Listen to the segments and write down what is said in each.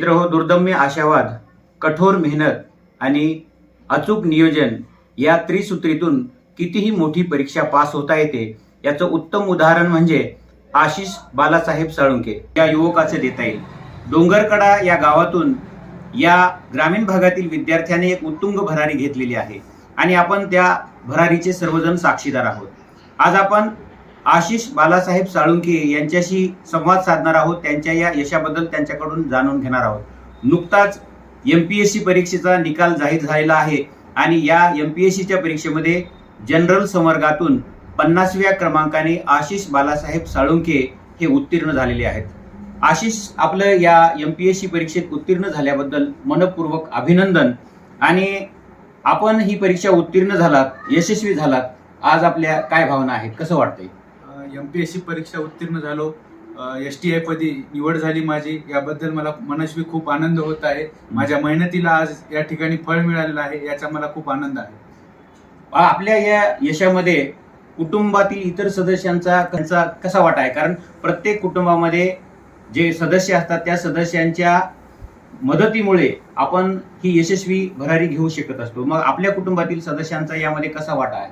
मित्र हो दुर्दम्य आशावाद कठोर मेहनत आणि अचूक नियोजन या त्रिसूत्रीतून कितीही मोठी परीक्षा पास होता येते याचं उत्तम उदाहरण म्हणजे आशिष बालासाहेब साळुंके या युवकाचे देता येईल. डोंगरकडा या गावातून या ग्रामीण भागातील विद्यार्थ्याने एक उत्तुंग भरारी घेतलेली आहे आणि आपण त्या भरारीचे सर्वजण साक्षीदार आहोत. आज आपण आशिष बालासाहेब साळुंके यांच्याशी संवाद साधणार आहोत. त्यांच्या या यशाबद्दल त्यांच्याकडून जाणून घेणार आहोत. नुकताच एम पी एस सी परीक्षेचा निकाल जाहीर झालेला आहे आणि या एम पी एस सीच्या परीक्षेमध्ये जनरल संवर्गातून पन्नासव्या क्रमांकाने आशिष बालासाहेब साळुंके हे उत्तीर्ण झालेले आहेत. आशिष आपलं या एम पी एस सी परीक्षेत उत्तीर्ण झाल्याबद्दल मनपूर्वक अभिनंदन आणि आपण ही परीक्षा उत्तीर्ण झालात यशस्वी झालात. आज आपल्या काय भावना आहेत? कसं वाटतंय? एम पी एस सी परीक्षा उत्तीर्ण झालो. एस टी आय पदी निवड झाली माझी. याबद्दल मला मनस्वी खूप आनंद होत आहे. माझ्या मेहनतीला आज या ठिकाणी फळ मिळालेलं आहे याचा मला खूप आनंद आहे. आपल्या या यशामध्ये कुटुंबातील इतर सदस्यांचा त्यांचा कसा वाटा आहे? कारण प्रत्येक कुटुंबामध्ये जे सदस्य असतात त्या सदस्यांच्या मदतीमुळे आपण ही यशस्वी भरारी घेऊ शकत असतो. मग आपल्या कुटुंबातील सदस्यांचा यामध्ये कसा वाटा आहे?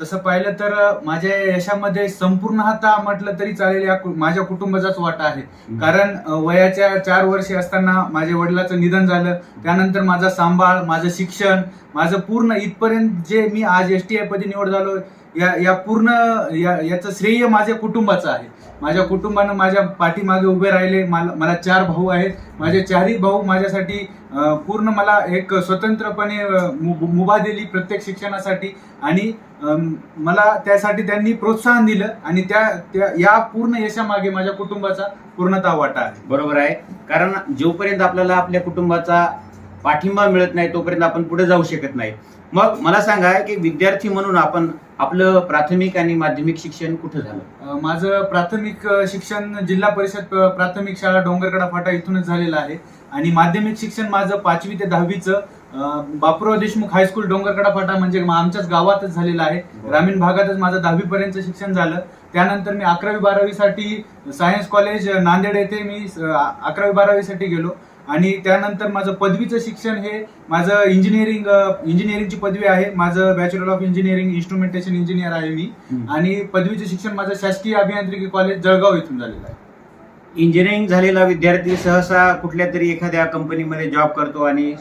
तसं पाहिलं तर माझ्या यशामध्ये संपूर्णतः म्हटलं तरी चालेल या कु- माझ्या कुटुंबाचाच वाटा आहे. कारण वयाच्या चार वर्षे असताना माझ्या वडिलाचं निधन झालं. त्यानंतर माझा सांभाळ माझं शिक्षण माझं पूर्ण इथपर्यंत जे मी आज एस टी आय पदी निवड झालो या या पूर्ण या याचं श्रेय माझ्या कुटुंबाचं आहे. माझ्या कुटुंबानं माझ्या पाठीमागे उभे राहिले. मला मला चार भाऊ आहेत. माझे चारही भाऊ माझ्यासाठी पूर्ण मला एक स्वतंत्रपणे मुभा दिली प्रत्येक शिक्षणासाठी. आणि मला त्यासाठी त्यांनी प्रोत्साहन दिलं. आणि त्या त्या- या पूर्ण यशामागे माझ्या कुटुंबाचा पूर्णतः वाटा आहे. बरोबर आहे. कारण जोपर्यंत आपल्याला आपल्या कुटुंबाचा पाठिंबा मिळत नाही तोपर्यंत आपण पुढे जाऊ शकत नाही. मग मला सांगा की विद्यार्थी म्हणून आपण आपलं प्राथमिक आणि माध्यमिक शिक्षण कुठं झालं? माझं प्राथमिक शिक्षण जिल्हा परिषद प्राथमिक शाळा डोंगरकडा फाटा इथूनच झालेलं आहे. आणि माध्यमिक शिक्षण माझं पाचवी ते दहावीचं बापूराव देशमुख हायस्कूल डोंगरकडा फाटा म्हणजे आमच्याच गावातच झालेलं आहे. ग्रामीण भागातच माझं दहावी पर्यंत शिक्षण झालं. त्यानंतर मी अकरावी बारावीसाठी सायन्स कॉलेज नांदेड येथे मी अकरावी बारावीसाठी गेलो. आणि त्यानंतर माझं पदवीचं शिक्षण हे माझं इंजिनिअरिंग इंजिनिअरिंगची पदवी आहे. माझं bachelor of engineering instrumentation engineer आहे मी. आणि पदवीचं शिक्षण माझं शासकीय अभियांत्रिकी कॉलेज जळगाव इथून झालेलं आहे. इंजिनिअरिंग झालेला विद्यार्थी सहसा कुठल्या तरी एखाद्या कंपनीमध्ये जॉब करतो आणि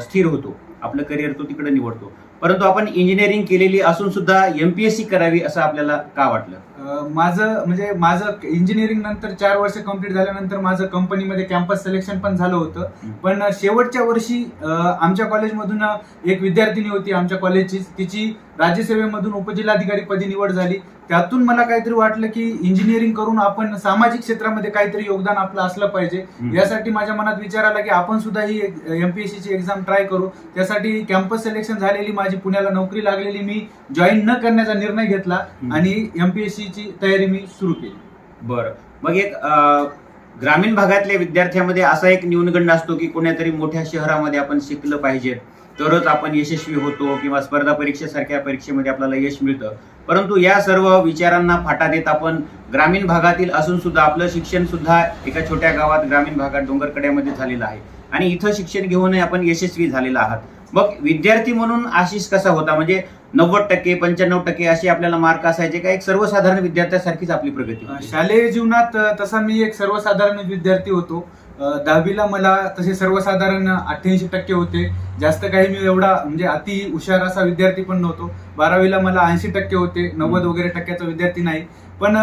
स्थिर होतो. आपलं करिअर तो तिकडे निवडतो. परंतु आपण इंजिनिअरिंग केलेली असून सुद्धा एमपीएससी करावी असं आपल्याला का वाटलं? माझं म्हणजे माझं इंजिनिअरिंग नंतर चार वर्ष कंप्लीट झाल्यानंतर माझं कंपनीमध्ये कॅम्पस सिलेक्शन पण झालं होतं. पण शेवटच्या वर्षी आमच्या कॉलेजमधून एक विद्यार्थिनी होती आमच्या कॉलेजची तिची राज्यसेवेमधून उपजिल्हाधिकारी पदी निवड झाली. त्यातून मला काहीतरी वाटलं की इंजिनिअरिंग करून आपण सामाजिक क्षेत्रामध्ये काहीतरी योगदान आपलं असलं पाहिजे. यासाठी माझ्या मनात विचार आला की आपण सुद्धा ही एमपीएससी ची एक्झाम ट्राय करू. त्यासाठी कॅम्पस सिलेक्शन झालेली माझी पुण्याला नोकरी लागलेली मी जॉईन न करण्याचा निर्णय घेतला. आणि एमपीएससी ची तयारी मी सुरू केली. बरं. मग एक ग्रामीण भागातल्या विद्यार्थ्यामध्ये असा एक न्यूनगंड असतो की कोण्यातरी मोठ्या शहरामध्ये आपण शिकलं पाहिजे. तरच आपण यशस्वी होतो किंवा स्पर्धा परीक्षेसारख्या परीक्षेमध्ये आपल्याला यश मिळतं. परंतु या सर्व विचारांना फाटा देत आपण ग्रामीण भागातील असून सुद्धा आपलं शिक्षण सुद्धा एका छोट्या गावात ग्रामीण भागात डोंगरकड्यामध्ये झालेलं आहे. आणि इथं शिक्षण घेऊनही आपण यशस्वी झालेला आहात. मग विद्यार्थी म्हणून आशिष कसा होता? म्हणजे नव्वद टक्के पंच्याण्णव टक्के असे आपल्याला मार्क असायचे का? एक सर्वसाधारण विद्यार्थ्यासारखीच आपली प्रगती शालेय जीवनात तसा मी एक सर्वसाधारण विद्यार्थी होतो. दहावीला मला तसे सर्वसाधारण अठ्ठ्याऐंशी टक्के होते. जास्त काही मी एवढा म्हणजे अति हुशार असा विद्यार्थी पण नव्हतो. बारावीला मला ऐंशी टक्के होते. नव्वद वगैरे टक्क्याचा विद्यार्थी नाही. पण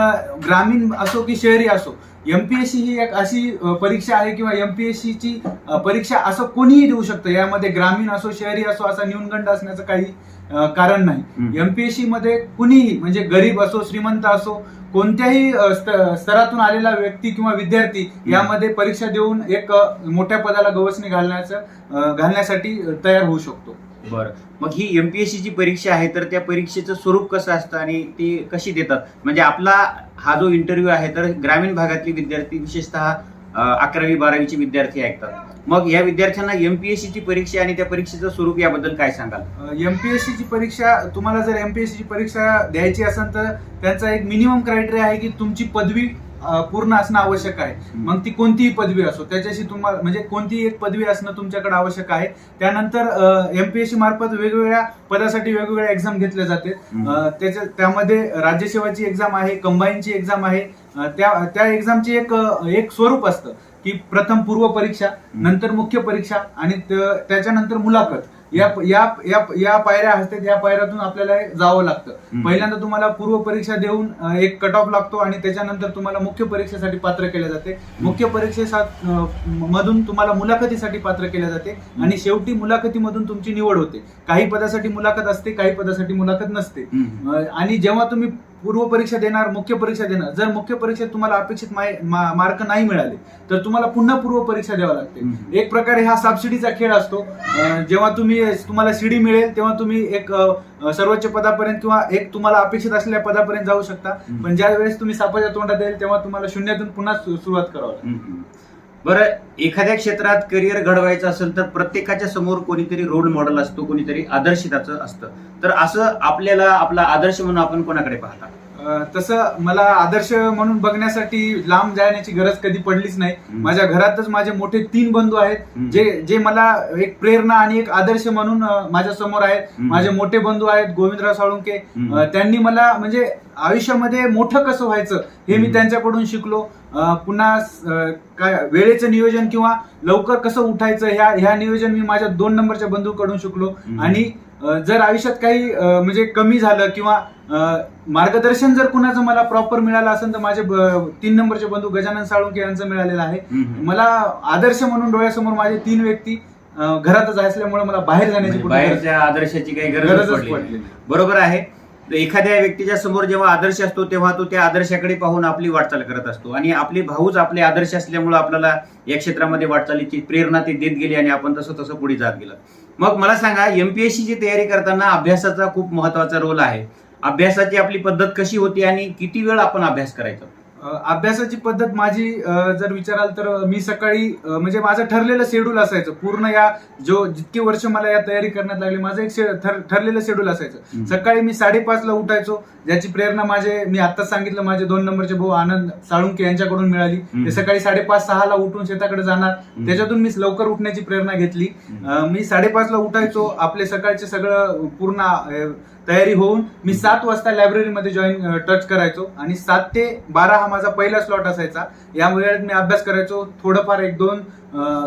ग्रामीण असो की शहरी असो एमपीएससी ही एक अशी परीक्षा आहे किंवा एमपीएससी ची अं, परीक्षा असं कोणीही देऊ शकतं. यामध्ये ग्रामीण असो शहरी असो असा न्यूनगंड असण्याचं काही कारण नाही. एमपीएससी मध्ये कुणीही म्हणजे गरीब असो श्रीमंत असो कोणत्याही स्तरातून आलेला व्यक्ती किंवा विद्यार्थी यामध्ये परीक्षा देऊन एक मोठ्या पदाला गवसणी घालण्याचं घालण्यासाठी तयार होऊ शकतो. बरं. मग ही एमपीएससी ची परीक्षा आहे तर त्या परीक्षेचं स्वरूप कसं असतं आणि ती कशी देतात? म्हणजे आपला हा जो इंटरव्ह्यू आहे तर ग्रामीण भागातले विद्यार्थी विशेषतः अकरावी बारावीचे विद्यार्थी ऐकतात. मग या विद्यार्थ्यांना एमपीएससी ची परीक्षा आणि त्या परीक्षेचं स्वरूप याबद्दल काय सांगाल? एमपीएससी ची परीक्षा तुम्हाला जर एमपीएससी ची परीक्षा द्यायची असेल तर त्यांचा एक मिनिमम क्रायटेरिया आहे की तुमची पदवी पूर्ण असणं आवश्यक आहे. मग ती कोणतीही पदवी असो त्याच्याशी तुम्हाला म्हणजे कोणतीही एक पदवी असणं तुमच्याकडे आवश्यक आहे. त्यानंतर एमपीएससी मार्फत वेगवेगळ्या पदासाठी वेगवेगळ्या एक्झाम घेतल्या जाते. त्याच्या त्यामध्ये राज्यसेवाची एक्झाम आहे कंबाईनची एक्झाम आहे. त्या त्या एक्झामची एक एक स्वरूप असतं. की प्रथम पूर्व परीक्षा नंतर मुख्य परीक्षा आणि त्याच्यानंतर मुलाखत. या या या या पायऱ्या असतात या पायऱ्यातून आपल्याला जावं लागतं. पहिल्यांदा तुम्हाला पूर्व परीक्षा देऊन एक कट ऑफ लागतो आणि त्याच्यानंतर तुम्हाला मुख्य परीक्षेसाठी पात्र केले जाते. मुख्य परीक्षेसा मधून तुम्हाला मुलाखतीसाठी पात्र केले जाते आणि शेवटी मुलाखतीमधून तुमची निवड होते. काही पदासाठी मुलाखत असते काही पदासाठी मुलाखत नसते. आणि जेव्हा तुम्ही पूर्व परीक्षा देणार मुख्य परीक्षा देणार जर मुख्य परीक्षेत तुम्हाला अपेक्षित मार्क नाही मिळाले तर तुम्हाला पुन्हा पूर्व परीक्षा द्यावा लागते. एक प्रकारे हा सबसिडीचा खेळ असतो जेव्हा तुम्ही तुम्हाला सीडी मिळेल तेव्हा तुम्ही एक सर्वोच्च पदापर्यंत किंवा एक तुम्हाला अपेक्षित असलेल्या पदापर्यंत जाऊ शकता. पण ज्या वेळेस तुम्ही सापाच्या तोंडात येईल तेव्हा तुम्हाला शून्यातून पुन्हा सुरुवात करावी लागते. बरं एखाद्या क्षेत्रात करिअर घडवायचं असेल तर प्रत्येकाच्या समोर कोणीतरी रोल मॉडेल असतो कोणीतरी आदर्शिताचं असतं. तर असं आपल्याला आपला आदर्श म्हणून आपण कोणाकडे पाहता? तसं मला आदर्श म्हणून बघण्यासाठी लांब जाण्याची गरज कधी पडलीच नाही. माझ्या घरातच माझे मोठे तीन बंधू आहेत. जे जे मला एक प्रेरणा आणि एक आदर्श म्हणून माझ्यासमोर आहेत. माझे मोठे बंधू आहेत गोविंदराव साळुंके त्यांनी मला म्हणजे आयुष्यामध्ये मोठं कसं व्हायचं हे मी. त्यांच्याकडून शिकलो पुन्हा काय वेळेचं नियोजन किंवा लवकर कसं उठायचं ह्या ह्या नियोजन मी माझ्या दोन नंबरच्या बंधूकडून शिकलो. आणि जर आयुष्यात काही म्हणजे कमी झालं किंवा मार्गदर्शन जर कुणाचं मला प्रॉपर मिळालं असेल तर माझे तीन नंबरचे बंधू गजानन साळुंके यांचं मिळालेलं आहे. मला आदर्श म्हणून डोळ्यासमोर माझे तीन व्यक्ती घरातच असल्यामुळे मला बाहेर जाण्याची म्हणजे बाहेरच्या आदर्शाची काही गरज गरजच पडली. बरोबर आहे एखाद्या व्यक्तीच्या समोर जेव्हा आदर्श असतो तेव्हा तो त्या आदर्शाकडे पाहून आपली वाटचाल करत असतो. आणि आपले भाऊच आपले आदर्श असल्यामुळे आपल्याला या क्षेत्रामध्ये वाटचालीची प्रेरणा ते देत गेली आणि आपण तसं तसं पुढे जात गेलं. मग मला सांगा एमपीएससीची तयारी करताना अभ्यासाचा खूप महत्त्वाचा रोल आहे. अभ्यासाची आपली पद्धत कशी होती आणि किती वेळ आपण अभ्यास करायचा? अभ्यासाची पद्धत माझी जर विचाराल तर मी सकाळी म्हणजे माझं ठरलेलं शेड्यूल असायचं. पूर्ण या जो जितके वर्ष मला या तयारी करण्यात लागली माझं एक ठरलेलं शेड्यूल असायचं. सकाळी मी साडेपाच ला उठायचो. ज्याची प्रेरणा माझे मी आत्ताच सांगितलं माझे दोन नंबरचे भाऊ आनंद साळुंके यांच्याकडून मिळाली. ते सकाळी साडेपाच सहा ला उठून शेताकडे जाणार. त्याच्यातून मी लवकर उठण्याची प्रेरणा घेतली. मी साडेपाच ला उठायचो. आपले सकाळचे सगळं पूर्ण तयारी होऊन मी सात वाजता लायब्ररीमध्ये जॉईन टच करायचो आणि सात ते बारा हा माझा पहिला स्लॉट असायचा. या वेळेत मी अभ्यास करायचो थोडंफार एक दोन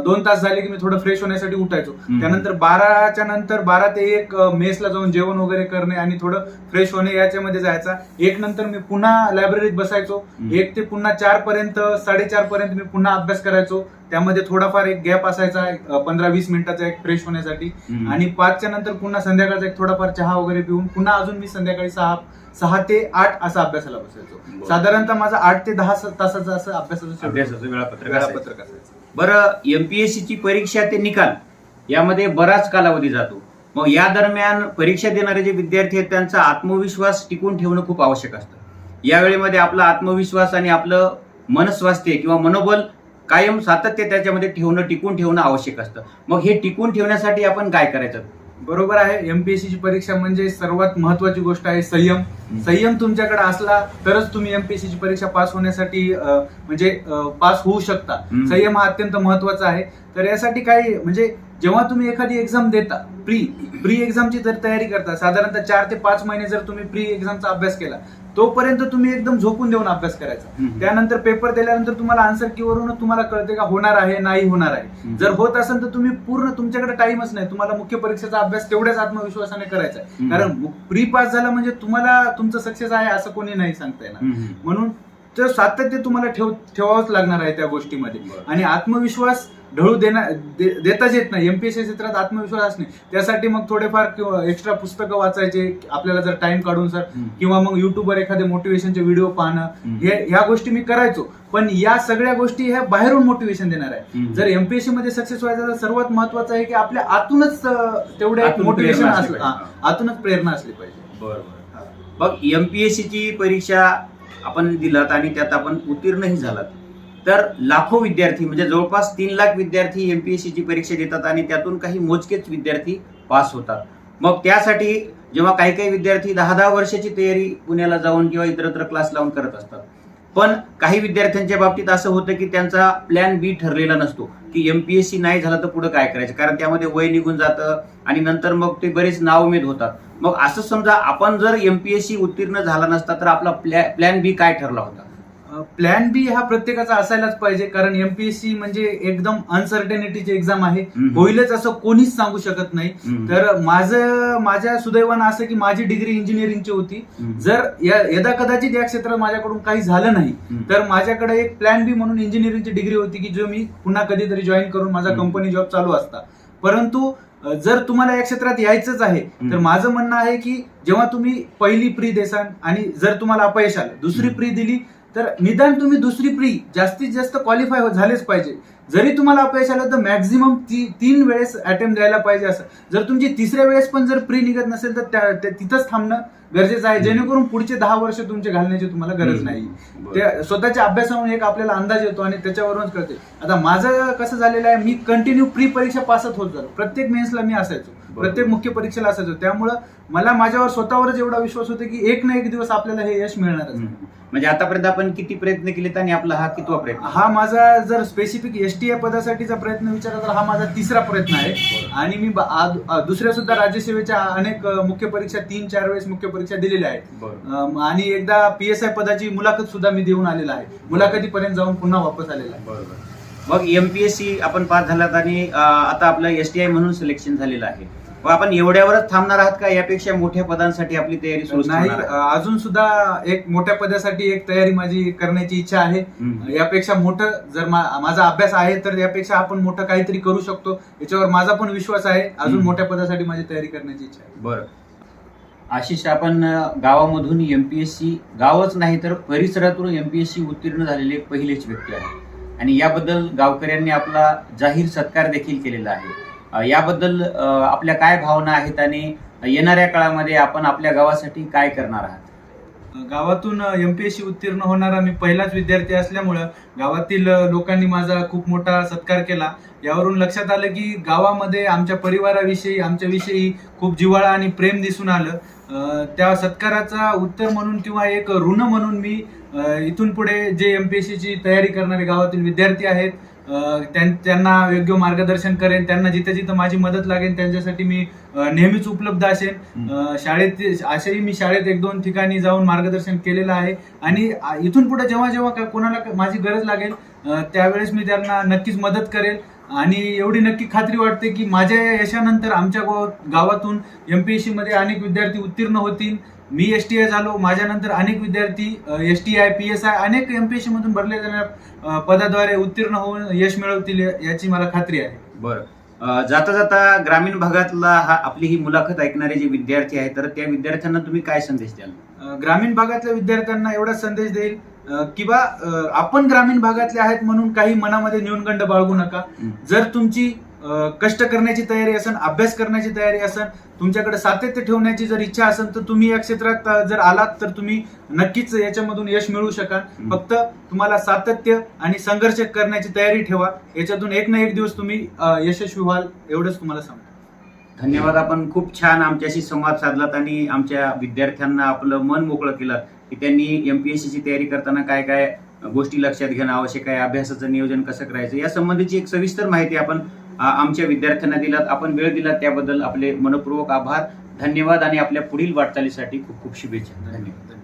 दोन तास झाले की मी थोडं फ्रेश होण्यासाठी उठायचो. त्यानंतर बाराच्या नंतर बारा ते एक मेसला जाऊन जेवण वगैरे करणे आणि थोडं फ्रेश होणे याच्यामध्ये जायचा एक नंतर मी पुन्हा लायब्ररीत बसायचो. एक ते पुन्हा चार पर्यंत साडेचार पर्यंत मी पुन्हा अभ्यास करायचो त्यामध्ये थोडाफार एक गॅप असायचा पंधरा वीस मिनिटाचा एक फ्रेश होण्यासाठी. आणि पाचच्या नंतर पुन्हा संध्याकाळचा एक थोडाफार चहा वगैरे पिऊन पुन्हा अजून मी संध्याकाळी सहा सहा ते आठ असा अभ्यासाला बसायचो. साधारणतः माझा आठ ते दहा तासाचं असं अभ्यासाचं वेळापत्रक असायचं. बरं एम पी एस ची परीक्षा ते निकाल यामध्ये बराच कालावधी जातो. मग या दरम्यान परीक्षा देणारे जे विद्यार्थी आहेत त्यांचा आत्मविश्वास टिकून ठेवणं खूप आवश्यक असतं. या वेळेमध्ये आपला आत्मविश्वास आणि आपलं मनस्वास्थ्य किंवा मनोबल कायम सातत्य त्याच्यामध्ये ठेवणं टिकून ठेवणं आवश्यक असतं. मग हे टिकून ठेवण्यासाठी आपण काय करायचं? बरोबर आहे. एमपीएससी ची परीक्षा म्हणजे सर्वात महत्वाची गोष्ट आहे संयम. संयम तुमच्याकडे असला तरच तुम्ही एमपीएससी ची परीक्षा पास होण्यासाठी म्हणजे पास होऊ शकता. संयम हा अत्यंत महत्त्वाचा आहे. तर यासाठी काही म्हणजे जेव्हा तुम्ही एखादी एक्झाम देता प्री प्री एक्झामची जर तयारी करता साधारणतः चार ते पाच महिने जर तुम्ही प्री एक्झामचा अभ्यास केला तोपर्यंत तुम्ही एकदम झोपून देऊन अभ्यास करायचा. त्यानंतर पेपर दिल्यानंतर तुम्हाला आन्सर कीवरून तुम्हाला कळते का होणार आहे नाही होणार आहे. जर होत असेल तर तुम्ही पूर्ण तुमच्याकडे टाइमच नाही तुम्हाला मुख्य परीक्षेचा अभ्यास तेवढ्याच आत्मविश्वासाने करायचा. कारण प्री पास झाला म्हणजे तुम्हाला तुमचं सक्सेस आहे असं कोणी नाही सांगता येणार. म्हणून ते सातत्य तुम्हाला ठेव ठेवावंच लागणार आहे त्या गोष्टीमध्ये. आणि आत्मविश्वास ढळू देणार दे- देताच येत नाही. एमपीएससी क्षेत्रात आत्मविश्वास असणे त्यासाठी मग थोडेफार किंवा एक्स्ट्रा पुस्तकं वाचायचे आपल्याला जर टाइम काढून सर. किंवा मग युट्यूबवर एखादे मोटिवेशनचे व्हिडिओ पाहणं. हे ह्या गोष्टी मी करायचो. पण या सगळ्या गोष्टी ह्या बाहेरून मोटिवेशन देणार आहे. जर एमपीएससी मध्ये सक्सेस व्हायचं तर सर्वात महत्वाचं आहे की आपल्या आतूनच अं, तेवढे आतून मोटिवेशन आतूनच प्रेरणा असली पाहिजे. बरोबर मग एमपीएससी ची परीक्षा आपण दिलात आणि त्यात आपण उत्तीर्णही झालात. तर लाखो विद्यार्थी म्हणजे जवळपास तीन लाख विद्यार्थी एम पी एस सीची परीक्षा देतात आणि त्यातून काही मोजकेच विद्यार्थी पास होतात. मग त्यासाठी जेव्हा काही काही विद्यार्थी दहा दहा वर्षाची तयारी पुण्याला जाऊन किंवा इतरत्र क्लास लावून करत असतात. पण काही विद्यार्थ्यांच्या बाबतीत असं होतं की त्यांचा प्लॅन बी ठरलेला नसतो की एम पी एस सी नाही झालं तर पुढे काय करायचं? कारण त्यामध्ये वय निघून जातं आणि नंतर मग ते बरेच नावमेद होतात. मग असं समजा आपण जर एमपीएससी उत्तीर्ण झाला नसता तर आपला प्लॅन बी काय ठरला होता प्लॅन बी हा प्रत्येकाचा असायलाच पाहिजे कारण एमपीएससी म्हणजे एकदम अनसर्टेनिटीची एक्झाम आहे. होईलच असं कोणीच सांगू शकत नाही. तर माझं माझ्या सुदैवानं असं की माझी डिग्री इंजिनिअरिंगची होती. जर या- यदा कदाचित या क्षेत्रात माझ्याकडून काही झालं नाही. तर माझ्याकडे एक प्लॅन बी म्हणून इंजिनिअरिंगची डिग्री होती की जो मी पुन्हा कधीतरी जॉईन करून माझा. कंपनी जॉब चालू असता परंतु जर तुम्हाला या क्षेत्रात यायचंच आहे. तर माझं म्हणणं आहे की जेव्हा तुम्ही पहिली प्री देसाल आणि जर तुम्हाला अपयश आलं दुसरी. प्री दिली तर निदान तुम्ही दुसरी प्री जास्तीत जास्त क्वालिफाय झालेच पाहिजे. जरी तुम्हाला अपयश आलं तर मॅक्झिमम तीन वेळेस अटेम्प्ट द्यायला पाहिजे असं. जर तुमची तिसऱ्या वेळेस पण जर प्री निघत नसेल तर तिथंच थांबणं गरजेचं आहे. जेणेकरून पुढचे दहा वर्ष तुमचे घालण्याची तुम्हाला गरज नाही. त्या स्वतःच्या अभ्यासावरून एक आपल्याला अंदाज येतो आणि त्याच्यावरूनच कळते. आता माझं कसं झालेलं आहे मी कंटिन्यू प्री परीक्षा पासच होत झालो प्रत्येक मेन्सला मी असायचो. प्रत्येक मुख्य परीक्षेला असायचो. त्यामुळं मला माझ्यावर स्वतःवरच एवढा विश्वास होता की एक ना एक दिवस आपल्याला हे यश मिळणारच. हम्म. म्हणजे आतापर्यंत आपण किती प्रयत्न केलेत आणि आपला हा कितवा प्रयत्न? हा माझा जर स्पेसिफिक एस टी पदासाठीचा प्रयत्न विचारला तर हा माझा तिसरा प्रयत्न आहे. आणि मी दुसऱ्या सुद्धा राज्यसेवेच्या अनेक मुख्य परीक्षा तीन चार वेळेस मुख्य परीक्षा दिलेल्या आहेत. आणि एकदा पी एस आय पदाची मुलाखत सुद्धा मी देऊन आलेला आहे. मुलाखतीपर्यंत जाऊन पुन्हा वापस आलेला आहे. बरोबर. मग एमपीएससी आपण पास झालात आणि आता आपलं एस टी आय म्हणून सिलेक्शन झालेलं आहे. मग आपण एवढ्यावरच थांबणार आहात का? यापेक्षा मोठ्या पदांसाठी आपली तयारी सुरू नाही अजून सुद्धा एक मोठ्या पदासाठी एक तयारी माझी करण्याची इच्छा आहे. यापेक्षा मोठं जर माझा अभ्यास आहे तर यापेक्षा आपण मोठं काहीतरी करू शकतो. याच्यावर माझा पण विश्वास आहे. अजून. मोठ्या पदासाठी माझी तयारी करण्याची इच्छा आहे. बरं. आशिष आपण गावामधून एमपीएससी गावच नाही तर परिसरातून एमपीएससी उत्तीर्ण झालेले पहिलेच व्यक्ती आहे आणि याबद्दल गावकऱ्यांनी आपला जाहीर सत्कार देखील केलेला आहे. याबद्दल आपल्या काय भावना आहेत आणि येणाऱ्या काळामध्ये आपण आपल्या गावासाठी काय करणार आहात? गावातून एम पी एस सी उत्तीर्ण होणारा मी पहिलाच विद्यार्थी असल्यामुळं गावातील लोकांनी माझा खूप मोठा सत्कार केला. यावरून लक्षात आलं की गावामध्ये आमच्या परिवाराविषयी आमच्याविषयी खूप जिव्हाळा आणि प्रेम दिसून आलं. त्या सत्काराचा उत्तर म्हणून किंवा एक ऋण म्हणून मी इथून पुढे जे एम पी एस सीची तयारी करणारे गावातील विद्यार्थी आहेत त्यांना योग्य मार्गदर्शन करेन त्यांना जिथे जिथं माझी मदत लागेल त्यांच्यासाठी मी नेहमीच उपलब्ध असेन. शाळेत असेही मी शाळेत एक दोन ठिकाणी जाऊन मार्गदर्शन केलेलं आहे. आणि इथून पुढे जेव्हा जेव्हा का- कोणाला माझी गरज लागेल त्यावेळेस मी त्यांना नक्कीच मदत करेल. आणि एवढी नक्की खात्री वाटते की माझ्या यशानंतर आमच्या गाव- गावातून एमपीएससी मध्ये अनेक विद्यार्थी उत्तीर्ण होतील. मी एस टी आय झालो. माझ्यानंतर अनेक विद्यार्थी S T I P S I अनेक एमपीएससी मधून भरले जाणाऱ्या पदाद्वारे उत्तीर्ण होऊन यश मिळवतील याची मला खात्री आहे. बरं. जाता जाता ग्रामीण भागातला हा आपली ही मुलाखत ऐकणारे जे विद्यार्थी आहेत तर त्या विद्यार्थ्यांना तुम्ही काय संदेश द्याल? ग्रामीण भागातल्या विद्यार्थ्यांना एवढा संदेश देईल अ, की बा अ, आपण ग्रामीण भागातले आहेत म्हणून काही मनामध्ये न्यूनगंड बाळगू नका. जर तुमची कष्ट करण्याची तयारी असेल अभ्यास करण्याची तयारी असेल तुमच्याकडे सातत्य ठेवण्याची जर इच्छा असेल तर तुम्ही या क्षेत्रात जर आलात तर तुम्ही नक्कीच याच्यामधून यश मिळवू शकाल. फक्त तुम्हाला सातत्य आणि संघर्ष करण्याची तयारी ठेवा. याच्यातून एक ना एक दिवस तुम्ही यशस्वी व्हाल एवढंच तुम्हाला सांगतो. धन्यवाद. आपण खूप छान आमच्याशी संवाद साधलात आणि आमच्या विद्यार्थ्यांना आपलं मन मोकळं केलं की त्यांनी एमपीएससी ची तयारी करताना काय काय गोष्टी लक्षात घेणं आवश्यक आहे अभ्यासाचं नियोजन कसं करायचं या संबंधीची एक सविस्तर माहिती आपण आमच्या विद्यार्थ्यांना दिलात. आपण वेळ दिलात त्याबद्दल आपले मनपूर्वक आभार धन्यवाद आणि आपल्या पुढील वाटचालीसाठी खूप खूप शुभेच्छा. धन्यवाद.